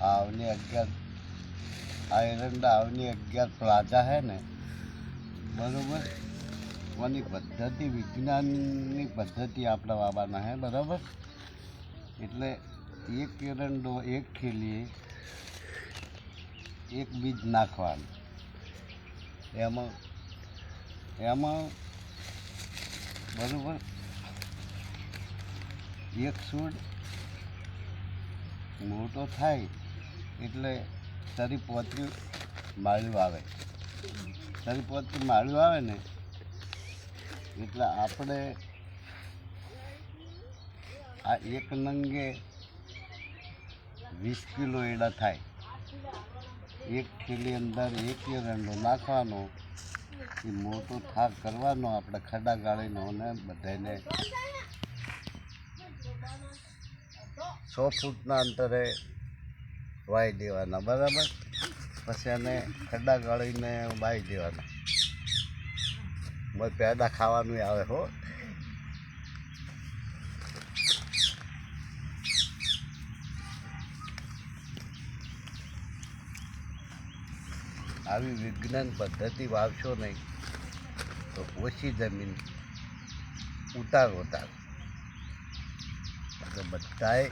આ અવની અગિયાર આ એરંડા અવની અગિયાર પ્લાઝા છે ને, બરાબર? એની પદ્ધતિ, વિજ્ઞાનની પદ્ધતિ આપણા બાબાના છે બરાબર? એટલે એક એરંડો એક ખીલીએ એક બીજ નાખવાનું. એમાં એમાં, બરાબર? એક સૂડ મોટો થાય એટલે તરી પોતરી માળ્યું આવે. તરી પોતરી માળ્યું આવે ને, એટલે આપણે આ એક નંગે વીસ કિલો એડા થાય. એક થેલી અંદર એક એરંડો નાખવાનો, એ મોટો થાક કરવાનો આપણે ખડા ગાળીનો અને બધાને સો ફૂટના અંતરે વાઈ દેવાના, બરાબર? પછી એને ખડા ગાળીને વાઈ દેવાના. બસ પેદા ખાવાનું આવે હો. આવી વિજ્ઞાન પદ્ધતિ વાવશો નહીં, તો ઓછી જમીન ઉતાર ઉતાર બધાએ